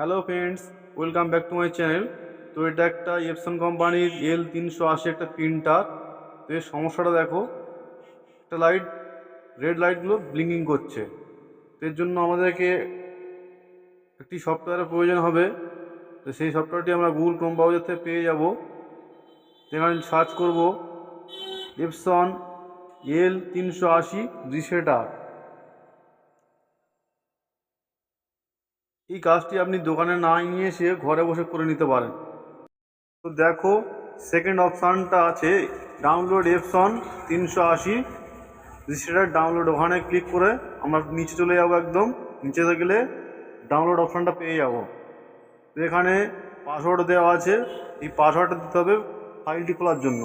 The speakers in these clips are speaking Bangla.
Hello friends, welcome back to my channel. তো এটা একটা এপসন কোম্পানির এল তিনশো আশি একটা প্রিন্টার। তো এর সমস্যাটা দেখো, একটা লাইট রেড লাইটগুলো ব্লিঙ্কিং করছে। তো এর জন্য আমাদেরকে একটি সফটওয়্যারের প্রয়োজন হবে। তো সেই সফটওয়্যারটি আমরা গুগল ক্রোম ব্রাউজার থেকে পেয়ে যাব। এখানে সার্চ করব এপসন এল তিনশো আশি রিসেটার এই কাজটি আপনি দোকানে না নিয়ে এসে ঘরে বসে করে নিতে পারেন। তো দেখো সেকেন্ড অপশানটা আছে ডাউনলোড এপসন তিনশো আশি। রেজিস্টার ডাউনলোড ওখানে ক্লিক করে আমরা নিচে চলে যাব একদম। নিচে গেলে ডাউনলোড অপশানটা পেয়ে যাব। এখানে পাসওয়ার্ড দেওয়া আছে। এই পাসওয়ার্ডটা দিতে হবে ফাইলটি খোলার জন্য।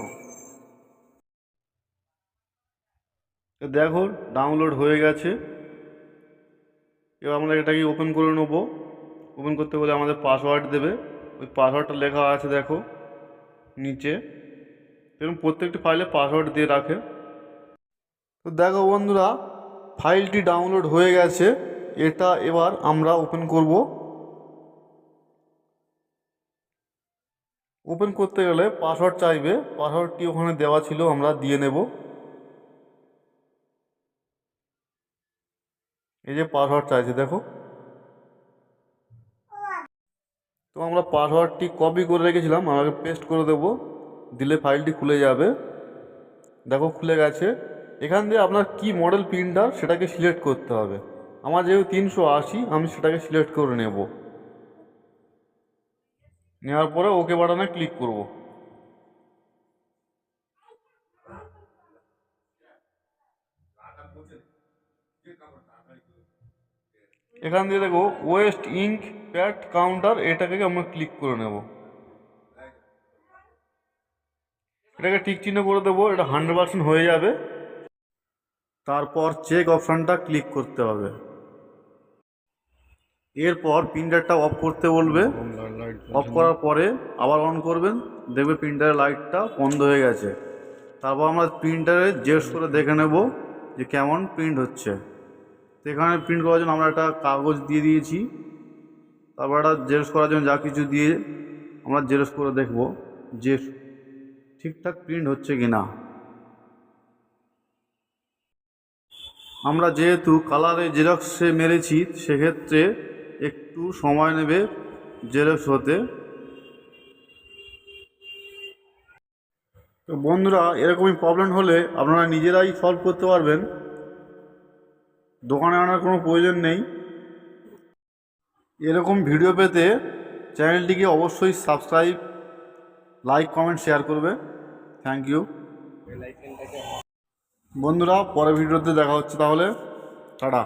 দেখো ডাউনলোড হয়ে গেছে। এবার আমরা এটাকে ওপেন করে নেব। ওপেন করতে বলে আমাদের পাসওয়ার্ড দেবে। ওই পাসওয়ার্ডটা লেখা আছে দেখো, নিচে। এরকম প্রত্যেকটি ফাইলে পাসওয়ার্ড দিয়ে রাখে। তো দেখো বন্ধুরা ফাইলটি ডাউনলোড হয়ে গেছে। এটা এবার আমরা ওপেন করব। ওপেন করতে গেলে পাসওয়ার্ড চাইবে। পাসওয়ার্ডটি ওখানে দেওয়া ছিল, আমরা দিয়ে নেব। এই যে পাসওয়ার্ড চাইছে, দেখো। তো আমরা পাসওয়ার্ডটি কপি করে রেখেছিলাম আমাকে পেস্ট করে দেবো, দিলে ফাইলটি খুলে যাবে। দেখো, খুলে গেছে। এখান দিয়ে আপনার কি মডেল প্রিন্টার সেটাকে সিলেক্ট করতে হবে। আমার যেহেতু তিনশো আশি, আমি সেটাকে সিলেক্ট করে নেব। নেওয়ার পরে ওকে বাটনে ক্লিক করব। এখান দিয়ে দেখো ওয়েস্ট ইঙ্ক প্যাট কাউন্টার এটাকে আমরা ক্লিক করে নেব। এটাকে টিক চিহ্ন করে দেবো, এটা হান্ড্রেড পার্সেন্ট হয়ে যাবে। তারপর চেক অপশানটা ক্লিক করতে হবে। এরপর প্রিন্টারটা অফ করতে বলবে। অফ করার পরে আবার অন করবেন। দেখবে প্রিন্টারের লাইটটা বন্ধ হয়ে গেছে। তারপর আমরা প্রিন্টারে জেরক্স করে দেখে নেব যে কেমন প্রিন্ট হচ্ছে। তো এখানে প্রিন্ট করার জন্য আমরা একটা কাগজ দিয়ে দিয়েছি। তারপর একটা জেরক্স করার জন্য যা কিছু দিয়ে আমরা জেরক্স করে দেখব যে ঠিকঠাক প্রিন্ট হচ্ছে কি না আমরা যেহেতু কালারে জেরক্সে মেরেছি, সেক্ষেত্রে একটু সময় নেবে জেরক্স হতে। তো বন্ধুরা, এরকমই প্রবলেম হলে আপনারা নিজেরাই সলভ করতে পারবেন। দোকানে আনার কোনো প্রয়োজন নেই। এরকম ভিডিও পেতে চ্যানেলটিকে অবশ্যই সাবস্ক্রাইব, লাইক, কমেন্ট, শেয়ার করবে। থ্যাংক ইউ বন্ধুরা, পরের ভিডিওতে দেখা হচ্ছে তাহলে। টাটা।